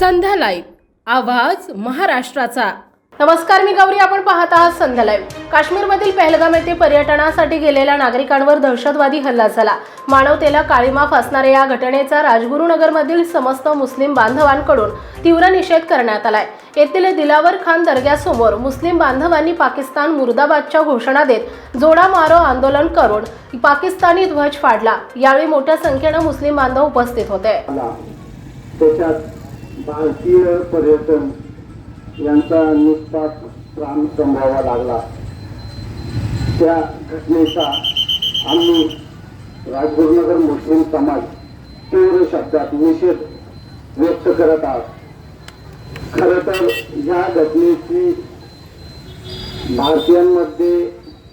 संध्या live आवाज महाराष्ट्राचा. नमस्कार मी गौरी. आपण पाहत आहात संध्या लाईव्ह काश्मीरमधील पहलगाम येथे पर्यटनासाठी गेलेल्या नागरिकांवर दहशतवादी हल्ला झाला. मानवतेला काळीमा फासणाऱ्या या घटनेचा राजगुरुनगरमधील समस्त मुस्लिम बांधवांकडून तीव्र निषेध करण्यात आलाय. येथील दिलावर खान दर्ग्यासमोर मुस्लिम बांधवांनी पाकिस्तान मुर्दाबादच्या घोषणा देत जोडा मारो आंदोलन करून पाकिस्तानी ध्वज फाडला. यावेळी मोठ्या संख्येनं मुस्लिम बांधव उपस्थित होते. भारतीय पर्यटन यांचा नुसताच प्राण संभावा लागला. त्या घटनेचा आम्ही राजगुरुनगर मुस्लिम समाज तीव्र शब्दात निषेध व्यक्त करत आहोत. खरं तर या घटनेची भारतीयांमध्ये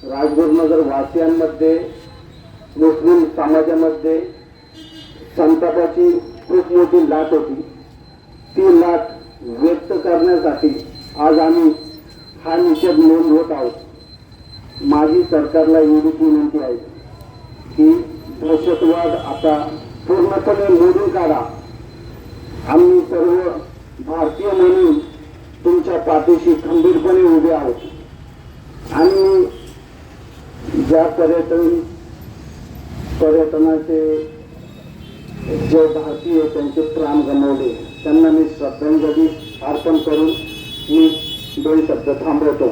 राजगुरुनगर वासियांमध्ये मुस्लिम समाजामध्ये संतापाची खूप मोठी लाट होती. ती लाट व्यक्त करण्यासाठी आज आम्ही हा निषेध नोंदवत आहोत. माझी सरकारला एवढीच विनंती आहे की दहशतवाद आता पूर्णपणे मोडून काढा. आम्ही सर्व भारतीय म्हणून तुमच्या पाठीशी खंबीरपणे उभे आहोत. आणि ज्या पर्यटन पर्यटनाचे जे भारतीय त्यांचे प्राण गमावले त्यांना मी श्रद्धांजली अर्पण करून मी दोन शब्द थांबवतो.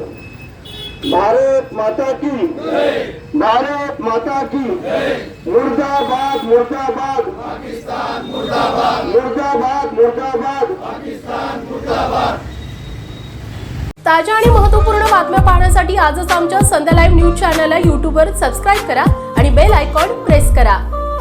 भारत माता की भारत माता की मुर्दाबाद मुर्दाबाद! मुर्दाबाद! मुर्दाबाद ताज्या आणि महत्त्वपूर्ण बातम्या पाहण्यासाठी आजच आमच्या संध्या लाईव्ह न्यूज चॅनलला यूट्यूबवर सबस्क्राईब करा आणि बेल आयकॉन प्रेस करा.